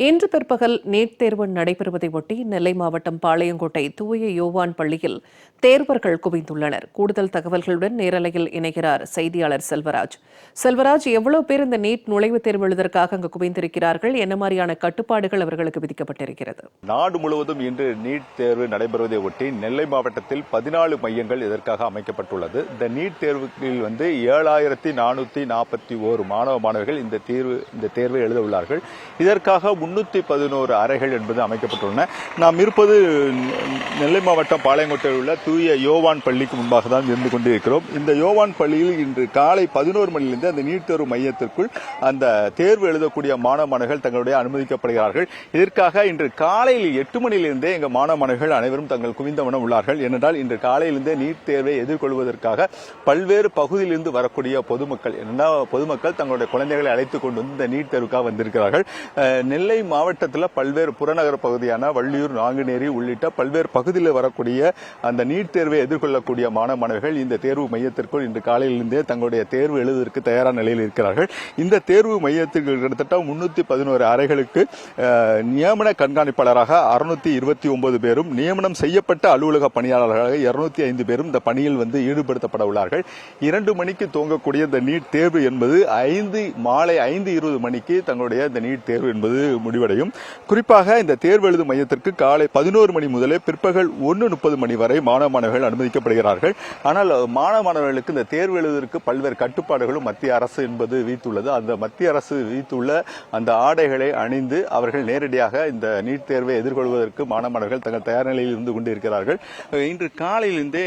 இன்று பிற்பகல் நீட் தேர்வு நடைபெறுவதை ஒட்டி நெல்லை மாவட்டம் பாளையங்கோட்டை தூய யோவான் பள்ளியில் தேர்வர்கள் குவிந்துள்ளனர். கூடுதல் தகவல்களுடன் நேரலையில் இணைகிறார் செய்தியாளர் செல்வராஜ். செல்வராஜ் எவ்வளவு பேர் இந்த நீட் நுழைவுத் தேர்வு எழுதற்காக அங்கு குவிந்திருக்கிறார்கள்? என்ன மாதிரியான கட்டுப்பாடுகள் அவர்களுக்கு விதிக்கப்பட்டிருக்கிறது? நாடு முழுவதும் இன்று நீட் தேர்வு நடைபெறுவதை ஒட்டி நெல்லை மாவட்டத்தில் பதினாலு மையங்கள் இதற்காக அமைக்கப்பட்டுள்ளது. இந்த நீட் தேர்வுகளில் வந்து ஏழாயிரத்தி நானூத்தி நாற்பத்தி ஓரு மாணவ மாணவர்கள் இந்த தேர்வு இந்த தேர்வை எழுத உள்ளார்கள். இதற்காக முன்னூற்றி பதினோரு அறைகள் என்பது அமைக்கப்பட்டுள்ளன. நாம் இருப்பது நெல்லை மாவட்டம் பாளையங்கோட்டையில் உள்ள தூய யோவான் பள்ளிக்கு முன்பாக தான் இருந்து கொண்டிருக்கிறோம். இந்த யோவான் பள்ளியில் இன்று காலை பதினோரு மணியிலிருந்து அந்த நீட் தேர்வு மையத்திற்குள் அந்த தேர்வு எழுதக்கூடிய மாணவ மாணவர்கள் தங்களுடைய அனுமதிக்கப்படுகிறார்கள். இதற்காக இன்று காலையில் எட்டு மணியிலிருந்தே எங்கள் மாணவ மாணவர்கள் அனைவரும் தங்கள் குவிந்த உள்ளார்கள். ஏனென்றால் இன்று காலையிலிருந்தே நீட் தேர்வை எதிர்கொள்வதற்காக பல்வேறு பகுதியிலிருந்து வரக்கூடிய பொதுமக்கள் என்னென்னா பொதுமக்கள் தங்களுடைய குழந்தைகளை அழைத்துக் கொண்டு வந்து இந்த நீட் தேர்வுக்காக வந்திருக்கிறார்கள். நெல்லை நெல்லை மாவட்டத்தில் பல்வேறு புறநகர் பகுதியான வள்ளியூர் நாங்குநேரி உள்ளிட்ட பல்வேறு பகுதியில் வரக்கூடிய அந்த நீட் தேர்வை எதிர்கொள்ளக்கூடிய மாணவ மாணவர்கள் இந்த தேர்வு மையத்திற்குள் இன்று காலையிலிருந்தே தங்களுடைய தேர்வு எழுதுவதற்கு தயாரான நிலையில் இருக்கிறார்கள். இந்த தேர்வு மையத்திற்கு கிட்டத்தட்ட முன்னூத்தி பதினோரு அறைகளுக்கு நியமன கண்காணிப்பாளராக அறுநூத்தி இருபத்தி ஒன்பது பேரும் நியமனம் செய்யப்பட்ட அலுவலக பணியாளர்களாக இருநூத்தி ஐந்து பேரும் இந்த பணியில் வந்து ஈடுபடுத்தப்பட உள்ளார்கள். இரண்டு மணிக்கு துவங்கக்கூடிய இந்த நீட் தேர்வு என்பது ஐந்து மாலை ஐந்து இருபது மணிக்கு தங்களுடைய இந்த நீட் தேர்வு என்பது முடிவடையும். குறிப்பாக இந்த தேர்வு எழுதும் மையத்திற்கு காலை பதினோரு மணி முதலே பிற்பகல் ஒன்று முப்பது மணி வரை மாணவ மாணவர்கள் அனுமதிக்கப்படுகிறார்கள். ஆனால் மாணவ மாணவர்களுக்கு இந்த தேர்வு எழுதுவதற்கு பல்வேறு கட்டுப்பாடுகளும் மத்திய அரசு என்பது விதித்துள்ளது. அந்த மத்திய அரசு விதித்துள்ள அந்த ஆடைகளை அணிந்து அவர்கள் நேரடியாக இந்த நீட் தேர்வை எதிர்கொள்வதற்கு மாணவ மாணவர்கள் தங்கள் தயார் நிலையில் இருந்து கொண்டிருக்கிறார்கள். இன்று காலையிலிருந்தே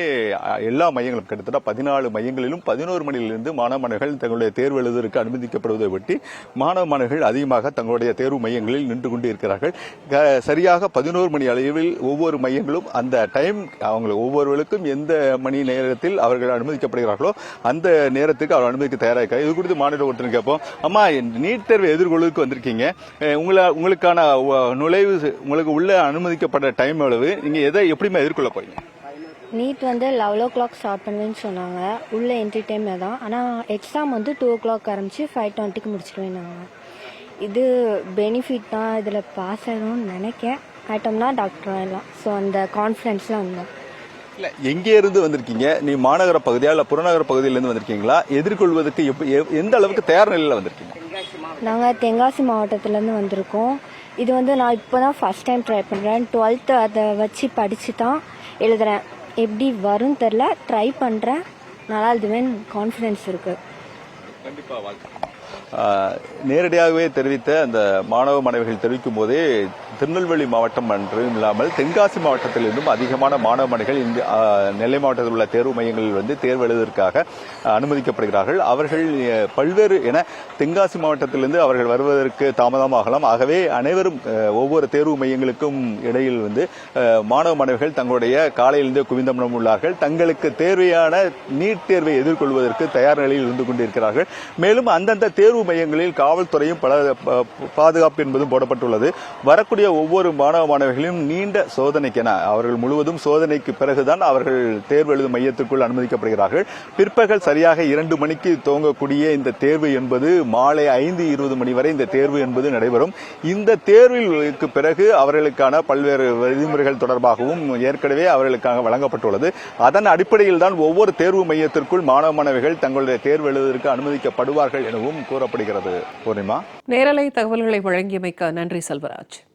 எல்லா மையங்களும் கிட்டத்தட்ட பதினாலு மையங்களிலும் பதினோரு மணியிலிருந்து மாணவ மாணவர்கள் தங்களுடைய தேர்வு எழுதுவதற்கு அனுமதிக்கப்படுவதை ஒட்டி மாணவ மாணவர்கள் அதிகமாக தங்களுடைய தேர்வு மையங்களில் நின்று கொண்டு இருக்கிறார்கள் க- சரியாக பதினோரு மணி அளவில் ஒவ்வொரு மையங்களும் அந்த டைம் அவங்க ஒவ்வொருவருக்கும் எந்த மணி நேரத்தில் அவர்கள் அனுமதிக்கப்படுகிறார்களோ அந்த நேரத்துக்கு அவர் அனுமதிக்க தயாராக இருக்காங்க இது குறித்து மாநில ஒருத்தர் கேட்போம். அம்மா நீட் தேர்வை எதிர்கொள்வதற்கு வந்திருக்கீங்க. உங்களை உங்களுக்கான நுழைவு உங்களுக்கு உள்ள அனுமதிக்கப்பட்ட டைம் அளவு நீங்கள் எதை எப்படிமா எதிர்கொள்ள போறீங்க? நீட் வந்து லெவல் ஓ கிளாக் ஸ்டார்ட் பண்ணுவேன்னு சொன்னாங்க. உள்ள என்ட்ரி டைமில் தான். ஆனால் எக்ஸாம் வந்து டூ ஓ கிளாக் ஆரம்பிச்சு ஃபைவ் டுவெண்ட்டிக்கு முடிச்சிடுவேன்னாங்க இது பெனிஃபிட் தான் இதில் பாஸ் ஆகணும்னு நினைக்கேன். ஆட்டம்னா டாக்டர் ஆகிடலாம் ஸோ அந்த கான்ஃபிடென்ஸில் வந்தேன் இல்ல எங்கே இருந்து வந்திருக்கீங்க? நீ மாநகர பகுதியா இல்ல புறநகர பகுதியிலிருந்து வந்திருக்கீங்களா? எதிர்கொள்வதற்கு எப்ப- எ- எந்த அளவுக்கு தயார் நிலையில வந்திருக்கீங்க? நாங்கள் தென்காசி மாவட்டத்துலேருந்து வந்திருக்கோம். இது வந்து நான் இப்போ தான் ஃபஸ்ட் டைம் ட்ரை பண்ணுறேன் டுவெல்த்து அதை வச்சு படித்து தான் எழுதுறேன். எப்படி வரும் தெரில ட்ரை பண்ணுறேன் நல்லா எழுதுவேன் கான்ஃபிடென்ஸ் இருக்குது ஆஹ், நேரடியாகவே தெரிவித்த அந்த மாணவ மாணவிகள் தெரிவிக்கும் போதே திருநெல்வேலி மாவட்டம் என்றும் இல்லாமல் தென்காசி மாவட்டத்திலிருந்தும் அதிகமான மாணவ மாணவிகள் இந்த நெல்லை மாவட்டத்தில் உள்ள தேர்வு மையங்களில் வந்து தேர்வு எழுதுவதற்காக அனுமதிக்கப்படுகிறார்கள். அவர்கள் பல்வேறு என தென்காசி மாவட்டத்திலிருந்து அவர்கள் வருவதற்கு தாமதமாகலாம். ஆகவே அனைவரும் ஒவ்வொரு தேர்வு மையங்களுக்கும் இடையில் வந்து மாணவ மாணவிகள் தங்களுடைய காலையிலிருந்து குவிந்தமனம் உள்ளார்கள். தங்களுக்கு தேவையான நீட் தேர்வை எதிர்கொள்வதற்கு தயார் நிலையில் இருந்து கொண்டிருக்கிறார்கள். மேலும் அந்தந்த தேர்வு மையங்களில் காவல்துறையும் பல பாதுகாப்பு என்பதும் போடப்பட்டுள்ளது. வரக்கூடிய ஒவ்வொரு மாணவ மாணவிகளையும் நீண்ட சோதனைக்கென அவர்கள் முழுவதும் சோதனைக்கு பிறகுதான் அவர்கள் தேர்வு எழுதும் மையத்திற்குள் அனுமதிக்கப்படுகிறார்கள். பிற்பகல் சரியாக இரண்டு மணிக்கு துவங்கக்கூடிய இந்த தேர்வு என்பது மாலை ஐந்து இருபது மணி வரை இந்த தேர்வு என்பது நடைபெறும். இந்த தேர்விற்கு பிறகு அவர்களுக்கான பல்வேறு விதிமுறைகள் தொடர்பாகவும் ஏற்கனவே அவர்களுக்காக வழங்கப்பட்டுள்ளது. அதன் அடிப்படையில் தான் ஒவ்வொரு தேர்வு மையத்திற்குள் மாணவ மாணவிகள் தங்களுடைய தேர்வு எழுதுவதற்கு அனுமதிக்கப்படுவார்கள் எனவும் காணப்படுகிறது. பூர்ணிமா. நேரலை தகவல்களை வழங்கியமைக்க நன்றி செல்வராஜ்.